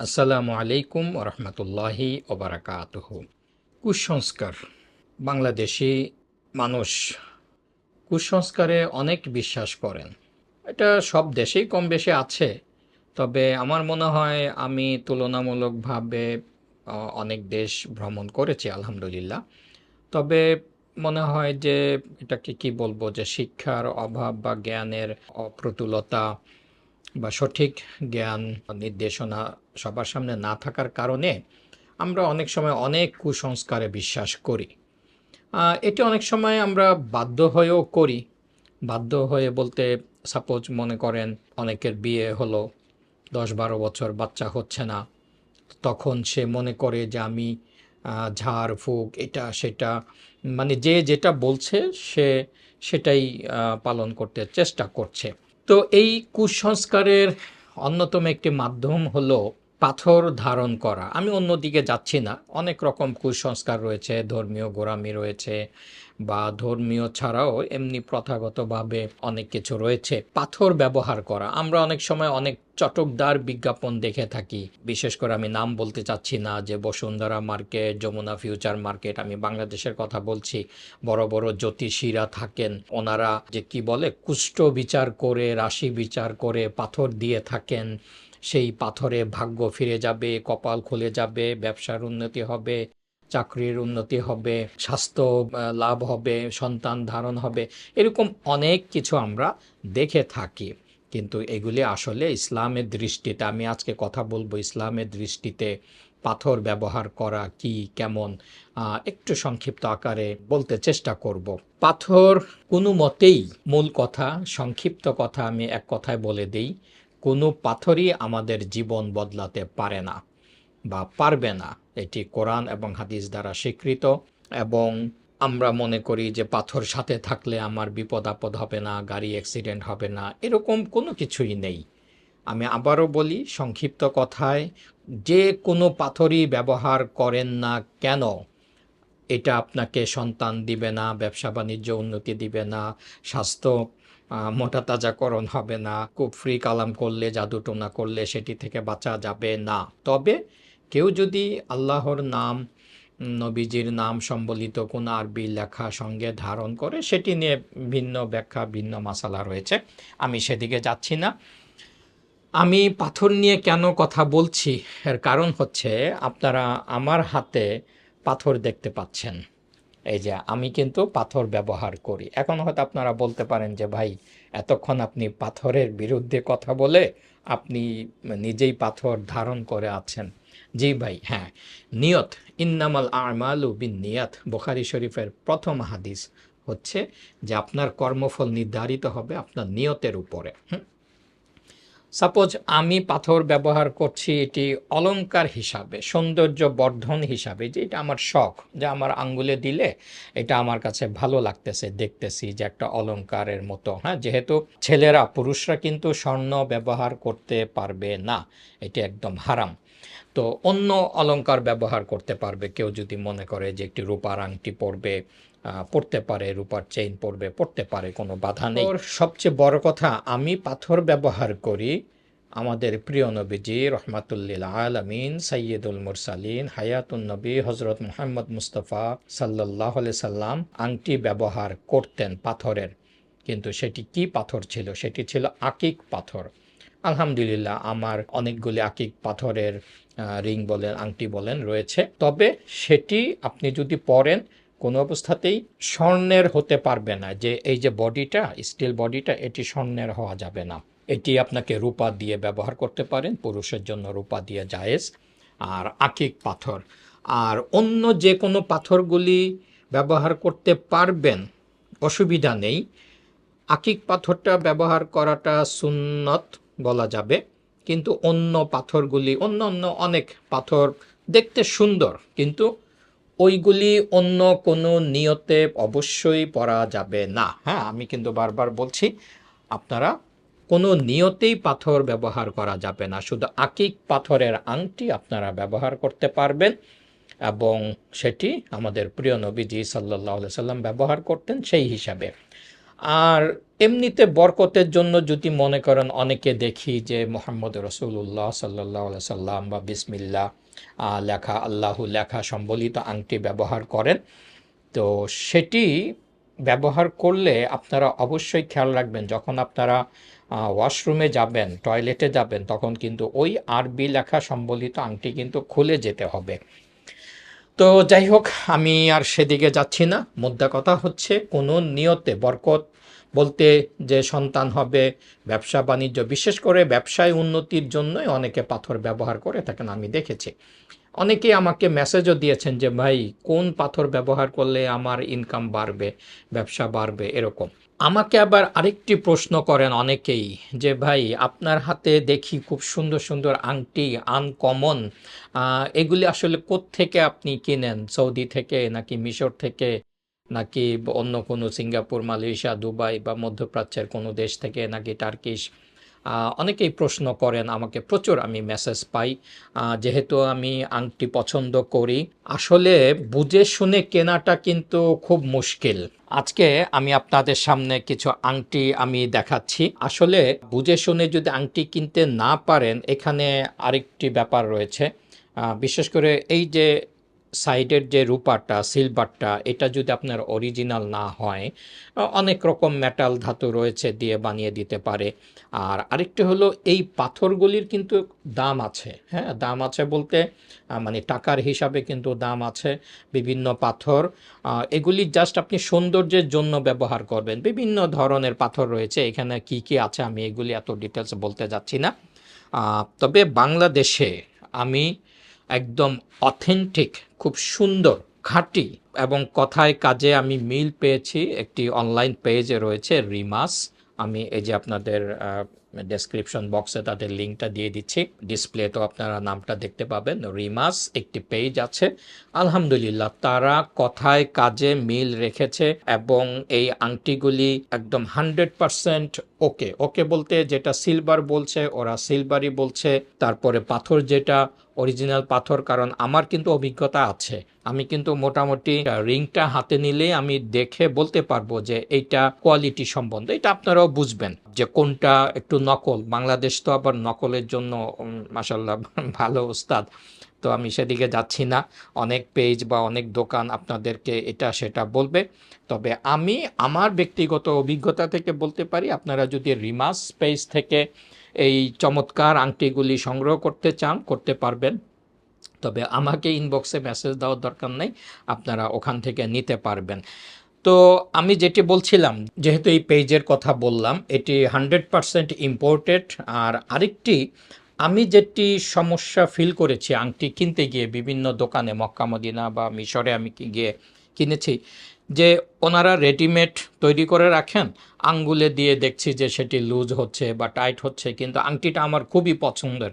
আসসালামু আলাইকুম রহমতুল্লাহি ওবরাকাতহ। কুসংস্কার। বাংলাদেশি মানুষ কুসংস্কারে অনেক বিশ্বাস করেন। এটা সব দেশেই কম বেশি আছে। তবে আমার মনে হয় আমি তুলনামূলকভাবে অনেক দেশ ভ্রমণ করেছি, আলহামদুলিল্লাহ। তবে মনে হয় যে এটাকে কি বলব যে শিক্ষার অভাব বা জ্ঞানের অপ্রতুলতা বা সঠিক জ্ঞান নির্দেশনা সবার সামনে না থাকার কারণে আমরা অনেক সময় অনেক কুসংস্কারে বিশ্বাস করি। এটি অনেক সময় আমরা বাধ্য হয়েও করি। বাধ্য হয়ে বলতে সাপোজ মনে করেন অনেকের বিয়ে হলো দশ বারো বছর বাচ্চা হচ্ছে না, তখন সে মনে করে যে আমি ঝাড়, ফুঁক, এটা, সেটা মানে যে যেটা বলছে সে সেটাই পালন করতে চেষ্টা করছে। তো এই কুসংস্কারের অন্যতম একটি মাধ্যম হলো পাথর ধারণ করা। আমি অন্যদিকে যাচ্ছি না। অনেক রকম কুসংস্কার রয়েছে, ধর্মীয় গোড়ামি রয়েছে বা ধর্মীয় ছাড়াও এমনি প্রথাগতভাবে অনেক কিছু রয়েছে। পাথর ব্যবহার করা। আমরা অনেক সময় অনেক চটকদার বিজ্ঞাপন দেখে থাকি। বিশেষ করে আমি নাম বলতে চাচ্ছি না যে Bashundhara market, Jamuna future market, আমি বাংলাদেশের কথা বলছি। বড় বড় জ্যোতিষীরা থাকেন। ওনারা যে কি বলে, কুষ্ঠ বিচার করে, রাশি বিচার করে পাথর দিয়ে থাকেন। সেই পাথরে ভাগ্য ফিরে যাবে, কপাল খুলে যাবে, ব্যবসার উন্নতি হবে, চাকরির উন্নতি হবে, স্বাস্থ্য লাভ হবে, সন্তান ধারণ হবে, এরকম অনেক কিছু আমরা দেখে থাকি। কিন্তু এগুলি আসলে ইসলামের দৃষ্টিতে, আমি আজকে কথা বলব ইসলামের দৃষ্টিতে, পাথর ব্যবহার করা কি, কেমন একটু সংক্ষিপ্ত আকারে বলতে চেষ্টা করব। পাথর কোনো মতেই মূল কথা, সংক্ষিপ্ত কথা আমি এক কথায় বলে দিই। কোনো পাথরই আমাদের জীবন বদলাতে পারে না বা পারবে না। এটি কোরআন এবং হাদিস দ্বারা স্বীকৃত এবং আমরা মনে করি যে পাথর সাথে থাকলে আমার বিপদ আপদ হবে না, গাড়ি অ্যাক্সিডেন্ট হবে না, এরকম কোনো কিছুই নেই। আমি আবারও বলি, সংক্ষিপ্ত কথায়, যে কোনো পাথরই ব্যবহার করেন না কেন, এটা আপনাকে সন্তান দিবে না ব্যবসা বাণিজ্য উন্নতি দিবে না, স্বাস্থ্য মোটা তাজাকরণ হবে না, খুব ফ্রি কালাম করলে, জাদুটোনা করলে সেটি থেকে বাঁচা যাবে না। তবে কেউ যদি আল্লাহর নাম, নবীজির নাম সম্বলিত কোনো আরবি লেখা সঙ্গে ধারণ করে, সেটি নিয়ে ভিন্ন ব্যাখ্যা, ভিন্ন মাসালা রয়েছে। আমি সেদিকে যাচ্ছি না। আমি পাথর নিয়ে কেন কথা বলছি? এর কারণ হচ্ছে, আপনারা আমার হাতে পাথর দেখতে পাচ্ছেন। এই যে আমি কিন্তু পাথর ব্যবহার করি। এখন হয়তো আপনারা বলতে পারেন যে, ভাই, এতক্ষণ আপনি পাথরের বিরুদ্ধে কথা বলে আপনি নিজেই পাথর ধারণ করে আছেন। জি ভাই হ্যাঁ। নিয়ত, ইন্নামাল আমালু বিন নিয়ত বোখারি শরীফের প্রথম হাদিস হচ্ছে যে, আপনার কর্মফল নির্ধারিত হবে আপনার নিয়তের উপরে। হুম? সাপোজ আমি পাথর ব্যবহার করছি এটি অলঙ্কার হিসাবে সৌন্দর্য বর্ধন হিসাবে, যে এটা আমার শখ, যে আমার আঙ্গুলে দিলে এটা আমার কাছে ভালো লাগতেছে, দেখতেছি যে একটা অলঙ্কারের মতো। হ্যাঁ যেহেতু ছেলেরা, পুরুষরা কিন্তু স্বর্ণ ব্যবহার করতে পারবে না, এটি একদম হারাম। তো অন্য অলঙ্কার ব্যবহার করতে পারবে, কেউ যদি মনে করে যে একটি রূপার আংটি পরবে পড়তে পারে রূপার চেইন পরবে পড়তে পারে কোনো বাধা নেই। ওর সবচেয়ে বড় কথা আমি পাথর ব্যবহার করি আমাদের প্রিয় নবীজি রহমাতুল্লিল আলমিন সৈয়দুল মুরসালিন হায়াতুন নবী হজরত মুহাম্মদ মুস্তফা সাল্লাহ সাল্লাম আংটি ব্যবহার করতেন পাথরের। কিন্তু সেটি কি পাথর ছিল? সেটি ছিল আকিক পাথর। আলহামদুলিল্লাহ আমার অনেকগুলি আকিক পাথরের রিং বলেন আংটি বলেন রয়েছে। তবে সেটি আপনি যদি পরেন কোনো অবস্থাতেই স্বর্ণের হতে পারবে না যে এই যে বডিটা স্টিল বডিটা, এটি স্বর্ণের হওয়া যাবে না। এটি আপনাকে রূপা দিয়ে ব্যবহার করতে পারেন, পুরুষের জন্য রূপা দিয়ে জায়েজ আর আকিক পাথর। আর অন্য যে কোনো পাথরগুলি ব্যবহার করতে পারবেন, অসুবিধা নেই। আকিক পাথরটা ব্যবহার করাটা সুন্নত বলা যাবে, কিন্তু অন্য পাথরগুলি অন্য অন্য অনেক পাথর দেখতে সুন্দর, কিন্তু ওইগুলি অন্য কোনো নিয়তে অবশ্যই পড়া যাবে না। হ্যাঁ আমি কিন্তু বারবার বলছি, আপনারা কোনো নিয়তেই পাথর ব্যবহার করা যাবে না। শুধু আকিক পাথরের আংটি আপনারা ব্যবহার করতে পারবেন এবং সেটি আমাদের প্রিয় নবীজি সাল্লাহ সাল্লাম ব্যবহার করতেন সেই হিসাবে। আর এমনিতে বরকতের জন্য যদি মনে করেন, অনেকে দেখি যে মোহাম্মদ রসুল্লাহ সাল্লাহ সাল্লাম বা বিসমিল্লা লেখা, আল্লাহু লেখা সম্বলিত আংটি ব্যবহার করেন। তো সেটি ব্যবহার করলে আপনারা অবশ্যই খেয়াল রাখবেন, যখন আপনারা ওয়াশরুমে যাবেন, টয়লেটে যাবেন, তখন কিন্তু ওই আরবি লেখা সম্বলিত আংটি কিন্তু খুলে যেতে হবে। তো যাই হোক, আমি আর সেদিকে যাচ্ছি না। মুদ্রা কথা হচ্ছে, কোনো নিয়তে বরকত বলতে যে সন্তান হবে ব্যবসা বাণিজ্য, বিশেষ করে ব্যবসায় উন্নতির জন্যই অনেকে পাথর ব্যবহার করে থাকেন, আমি দেখেছি। অনেকেই আমাকে মেসেজও দিয়েছেন যে, ভাই, কোন পাথর ব্যবহার করলে আমার ইনকাম বাড়বে, ব্যবসা বাড়বে? এরকম। আমাকে আবার আরেকটি প্রশ্ন করেন অনেকেই যে, ভাই, আপনার হাতে দেখি খুব সুন্দর সুন্দর আংটি আনকমন এগুলি আসলে থেকে আপনি কিনেন? সৌদি থেকে, নাকি মিশর থেকে, নাকি অন্য কোনো সিঙ্গাপুর, মালয়েশিয়া, দুবাই বা মধ্যপ্রাচ্যের কোনো দেশ থেকে, নাকি টার্কিশ অনেকেই প্রশ্ন করেন, আমাকে প্রচুর আমি মেসেজ পাই যেহেতু আমি আংটি পছন্দ করি। আসলে বুঝে শুনে কেনাটা কিন্তু খুব মুশকিল। আজকে আমি আপনাদের সামনে কিছু আংটি আমি দেখাচ্ছি। আসলে বুঝে শুনে যদি আংটি কিনতে না পারেন, এখানে আরেকটি ব্যাপার রয়েছে। বিশেষ করে এই যে সাইডের যে রূপাটা, সিলভারটা, এটা যদি আপনার অরিজিনাল না হয়, অনেক রকম মেটাল ধাতু রয়েছে দিয়ে বানিয়ে দিতে পারে। আর আরেকটি হলো এই পাথরগুলির কিন্তু দাম আছে হ্যাঁ? দাম আছে বলতে মানে টাকার হিসাবে কিন্তু দাম আছে বিভিন্ন পাথর। এগুলি জাস্ট আপনি সৌন্দর্যের জন্য ব্যবহার করবেন। বিভিন্ন ধরনের পাথর রয়েছে। এখানে কি কি আছে আমি এগুলি এত ডিটেলস বলতে যাচ্ছি না। তবে বাংলাদেশে আমি একদম অথেন্টিক খুব সুন্দর, খাঁটি এবং কথায় কাজে আমি মিল পেয়েছি। একটি অনলাইন পেজে রয়েছে রিমাস। আমি এই যে আপনাদের ডেসক্রিপশন বক্সে তাদের লিঙ্কটা দিয়ে দিচ্ছি। ডিসপ্লেতেও আপনারা নামটা দেখতে পাবেন। রিমাস একটি পেজ আছে। আলহামদুলিল্লাহ, তারা কথায় কাজে মিল রেখেছে এবং এই আংটিগুলি একদম হান্ড্রেড পারসেন্ট ওকে ওকে বলতে যেটা সিলভার বলছে, ওরা সিলভারই বলছে। তারপরে পাথর যেটা অরিজিনাল পাথর, কারণ আমার কিন্তু অভিজ্ঞতা আছে। আমি কিন্তু মোটামুটি রিংটা হাতে নিলে আমি দেখে বলতে পারব যে এইটা কোয়ালিটি সম্বন্ধে। এটা আপনারাও বুঝবেন যে কোনটা একটু নকল, বাংলাদেশ তো আবার নকলের জন্য মাসাল্লাহ ভালো ওস্তাদ। তো আমি সেদিকে যাচ্ছি না। অনেক পেজ বা অনেক দোকান আপনাদেরকে এটা সেটা বলবে। তবে আমি আমার ব্যক্তিগত অভিজ্ঞতা থেকে বলতে পারি, আপনারা যদি রিমাস পেজ থেকে এই চমৎকার আংটিগুলি সংগ্রহ করতে চান, করতে পারবেন। তবে আমাকে ইনবক্সে মেসেজ দেওয়ার দরকার নেই, আপনারা ওখান থেকে নিতে পারবেন। তো আমি যেটি বলছিলাম, যেহেতু এই পেজের কথা বললাম, এটি হান্ড্রেড পারসেন্ট ইম্পোর্টেড আর আরেকটি, আমি যেটি সমস্যা ফিল করেছি, আংটি কিনতে গিয়ে বিভিন্ন দোকানে, মক্কা, মদিনা বা মিশরে আমি গিয়ে কিনেছি, যে ওনারা রেডিমেড তৈরি করে রাখেন, আঙ্গুলে দিয়ে দেখছি যে সেটি লুজ হচ্ছে বা টাইট হচ্ছে, কিন্তু আংটিটা আমার খুবই পছন্দের,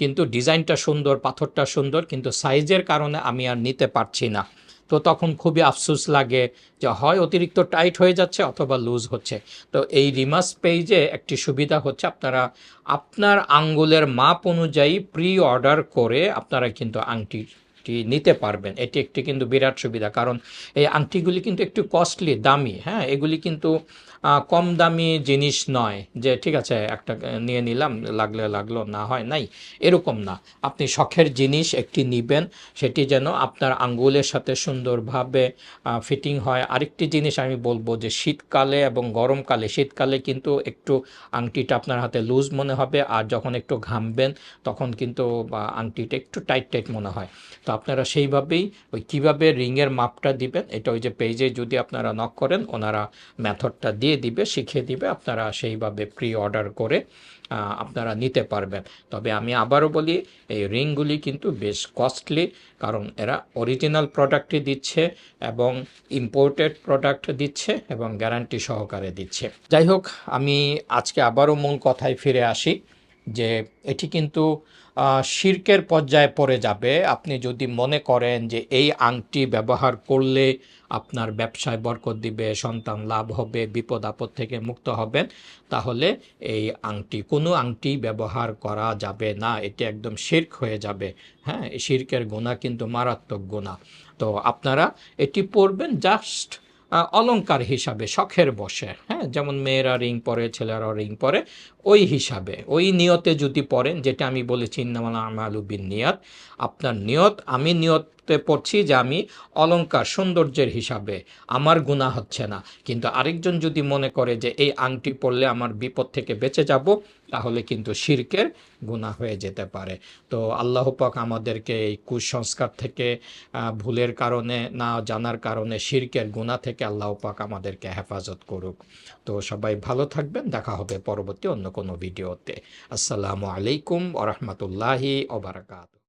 কিন্তু ডিজাইনটা সুন্দর, পাথরটা সুন্দর, কিন্তু সাইজের কারণে আমি আর নিতে পারছি না। তো তখন খুবই আফসোস লাগে যে হয় অতিরিক্ত টাইট হয়ে যাচ্ছে অথবা লুজ হচ্ছে। তো এই রিমাস পেজে একটি সুবিধা হচ্ছে আপনারা আপনার আঙ্গুলের মাপ অনুযায়ী প্রি অর্ডার করে আপনারা কিন্তু আংটির টি নিতে পারবেন। এটি একটি কিন্তু বিরাট সুবিধা। কারণ এই আংটিগুলি কিন্তু একটু কস্টলি দামি হ্যাঁ? এগুলি কিন্তু কম দামি জিনিস নয় যে, ঠিক আছে, একটা নিয়ে নিলাম, লাগলে লাগল, না হয় নাই। এরকম না। আপনি শখের জিনিস একটি নিবেন, সেটি যেন আপনার আঙ্গুলের সাথে সুন্দরভাবে ফিটিং হয়। আরেকটি জিনিস আমি বলব যে, শীতকালে এবং গরমকালে, শীতকালে কিন্তু একটু আংটিটা আপনার হাতে লুজ মনে হবে, আর যখন একটু ঘামবেন, তখন কিন্তু আংটিটা একটু টাইট টাইট মনে হয়। তো আপনারা সেইভাবেই ওই কীভাবে রিংয়ের মাপটা দিবেন, এটা ওই যে পেজে যদি আপনারা নক করেন, ওনারা মেথডটা দিয়ে দিবে, শিখিয়ে দিবে, আপনারা সেইভাবে প্রি অর্ডার করে আপনারা নিতে পারবেন। তবে আমি আবারও বলি, এই রিংগুলি কিন্তু বেশ কস্টলি কারণ এরা অরিজিনাল প্রোডাক্টই দিচ্ছে এবং ইম্পোর্টেড প্রোডাক্ট দিচ্ছে এবং গ্যারান্টি সহকারে দিচ্ছে। যাই হোক, আমি আজকে আবারও মূল কথায় ফিরে আসি। যে এটি কিন্তু শির্কের পর্যায়ে পড়ে যাবে। আপনি যদি মনে করেন যে এই আংটি ব্যবহার করলে আপনার ব্যবসায় বরকত দিবে, সন্তান লাভ হবে, বিপদ আপদ থেকে মুক্ত হবেন, তাহলে এই আংটি, কোনো আংটি ব্যবহার করা যাবে না। এটি একদম শির্ক হয়ে যাবে। হ্যাঁ শির্কের গোনা কিন্তু মারাত্মক গুণা। তো আপনারা এটি পড়বেন জাস্ট আহ, অলংকার হিসাবে শখের বসে হ্যাঁ? যেমন মেয়েরা রিং পরে ছেলেরা রিং পরে ওই হিসাবে। ওই নিয়তে যদি পড়েন যেটা আমি বলেছি ইন্নামাল আমালু বিন নিয়ত আপনার নিয়ত আমি নিয়তে পড়ছি যে আমি অলঙ্কার সৌন্দর্যের হিসাবে। আমার গুণা হচ্ছে না। কিন্তু আরেকজন যদি মনে করে যে এই আংটি পরলে আমার বিপদ থেকে বেঁচে যাব, তাহলে কিন্তু শিরকের গুণা হয়ে যেতে পারে। তো আল্লাহ পাক আমাদেরকে এই কুসংস্কার থেকে ভুলের কারণে না জানার কারণে শিরকের গুণা থেকে আল্লাহ পাক আমাদেরকে হেফাজত করুক। তো সবাই ভালো থাকবেন। দেখা হবে পরবর্তী অন্য কোনো ভিডিওতে। আসসালামু আলাইকুম ওরহমতুল্লাহি ওবরাকাত